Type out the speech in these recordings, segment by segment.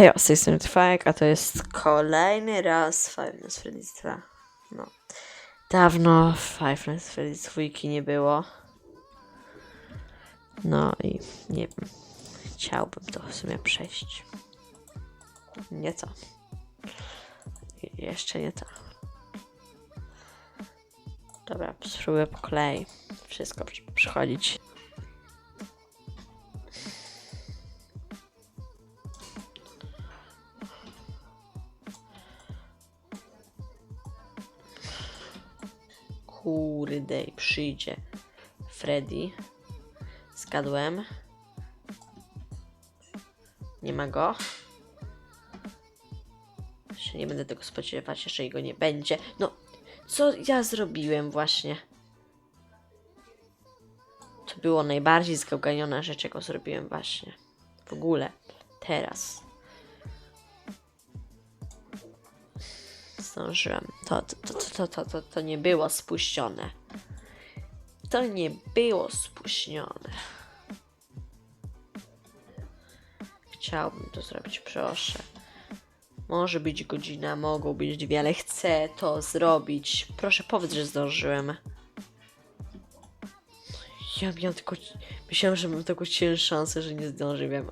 Hej, z tej strony Trwajek, a to jest kolejny raz Five Nights Freddy's 2. No. Dawno Five Nights Freddy's 2 nie było. No i nie wiem. Chciałbym to w sumie przejść. Nie to. Je- Jeszcze nie to. Dobra, spróbuję po kolei wszystko przy- przychodzić. Kurde, przyjdzie Freddy. Zgadłem. Nie ma go. Się nie będę tego spodziewać, jeżeli go nie będzie. No, co ja zrobiłem właśnie? To było najbardziej zgałganiona rzecz, jaką zrobiłem właśnie. W ogóle. Teraz. Zdążyłem. To, to, to, to, to, to, to nie było spuścione. To nie było spuścione. Chciałbym to zrobić, proszę. Może być godzina, mogą być dwie, ale chcę to zrobić. Proszę powiedz, że zdążyłem. Ja miałam tylko... Myślałam, że mam taką cięższą szansę, że nie zdążyłem.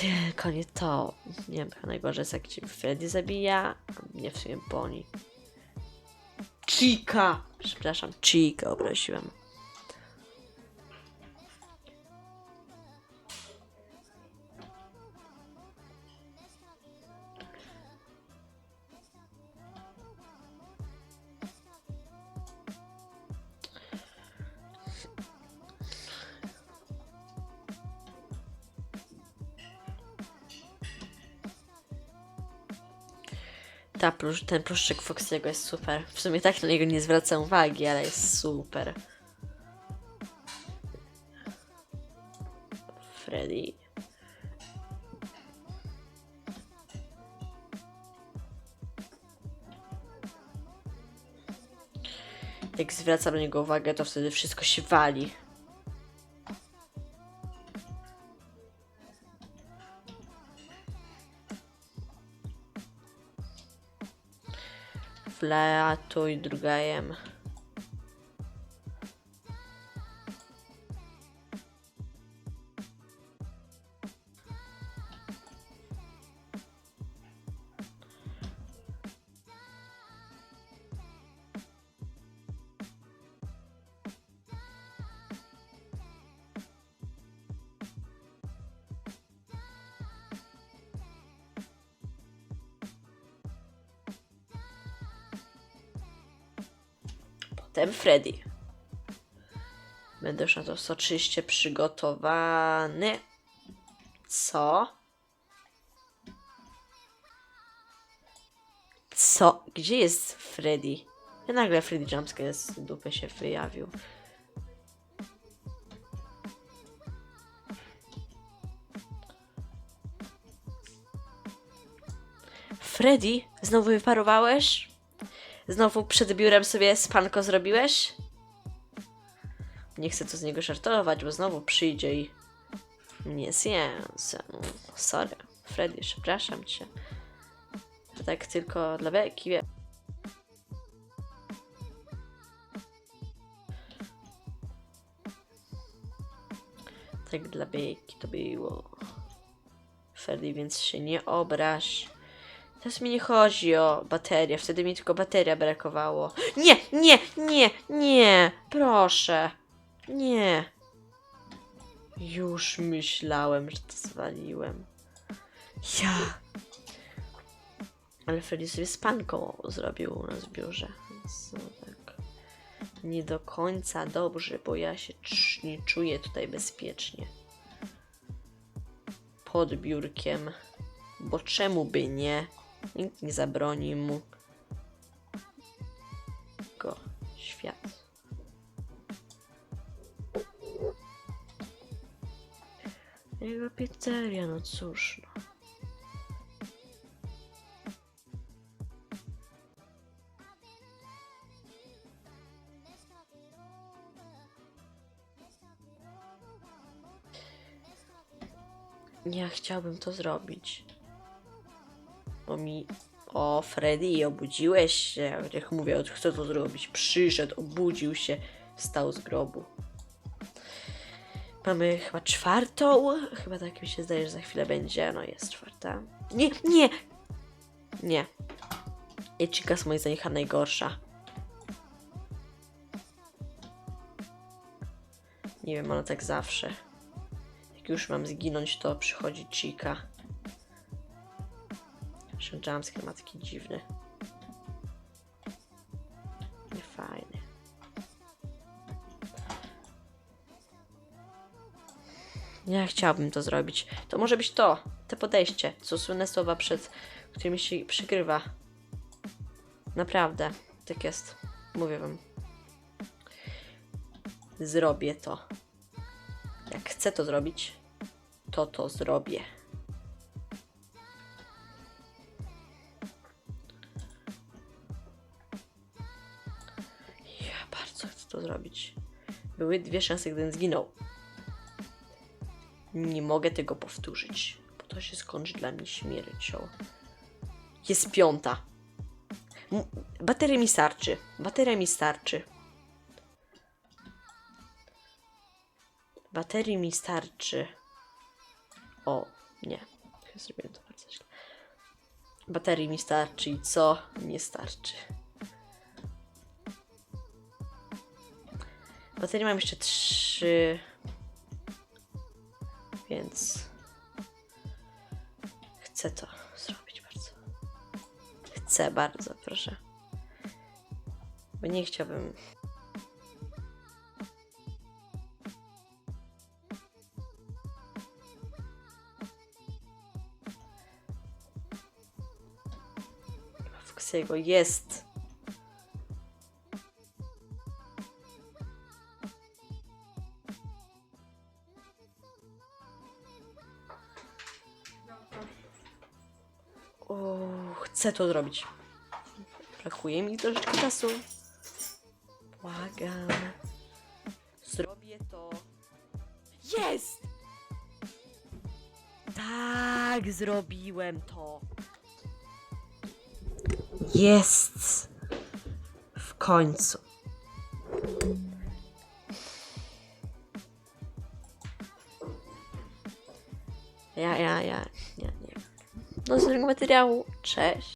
Tylko nie to. Nie wiem, chyba najgorzej jest jak cię Freddy zabija, a mnie w sumie boli. Chica! Przepraszam, Chica obraziłem. Ta ten pluszczyk Foxiego jest super. W sumie tak na niego nie zwracam uwagi, ale jest super. Freddy. Jak zwracam na niego uwagę, to wtedy wszystko się wali. Wlatuj drugajem. Potem Freddy. Będę już na to soczyście przygotowany. Co? Co? Gdzie jest Freddy? Ja nagle Freddy Jumpscare z dupy się wyjawił. Freddy? Znowu wyparowałeś? Znowu przed biurem sobie spanko zrobiłeś? Nie chcę tu z niego żartować, bo znowu przyjdzie i mnie zje. Sorry, Freddy, przepraszam cię. To tak tylko dla beki, wie. Tak dla beki to było. Freddy, więc się nie obraź. Teraz mi nie chodzi o baterię, wtedy mi tylko bateria brakowało. Nie, nie, nie, nie, proszę. Nie. Już myślałem, że to zwaliłem. Ja. Ale Freddy sobie spanką zrobił u nas w biurze. Więc no tak. Nie do końca dobrze, bo ja się nie czuję tutaj bezpiecznie. Pod biurkiem. Bo czemu by nie? Nikt nie zabroni mu go świat. Jego pizzeria, no cóż. No. Ja chciałbym to zrobić. Bo mi. O, Freddy, obudziłeś się. Jak mówię, chcę to zrobić. Przyszedł, obudził się, wstał z grobu. Mamy chyba czwartą. Chyba tak mi się zdaje, że za chwilę będzie. No jest czwarta. Nie, nie! Nie. Echika jest moim zdaniem najgorsza. Nie wiem, ale tak zawsze. Jak już mam zginąć, to przychodzi Chica. Zresztą jumpscare ma taki dziwny. Niefajny. Ja chciałabym to zrobić. To może być to, te podejście, co słynne słowa, przed którymi się przykrywa. Naprawdę, tak jest. Mówię wam. Zrobię to. Jak chcę to zrobić, to to zrobię. Bardzo chcę to zrobić. Były dwie szanse, gdybym zginął. Nie mogę tego powtórzyć, bo to się skończy dla mnie śmiercią. Jest piąta. Bateria mi starczy. Bateria mi starczy. Baterii mi starczy. O, nie. Zrobiłem to bardzo źle. Baterii mi starczy i co? Nie starczy. Baterii mam jeszcze trzy. Więc chcę to zrobić bardzo. Chcę bardzo, proszę. Bo nie chciałbym. Foxiego jest. Chcę to zrobić. Brakuje mi troszeczkę czasu. Błagam. Zrobię to. Jest! Tak, zrobiłem to. Jest! W końcu. Ja, ja, ja. Do następnego materiału. Cześć.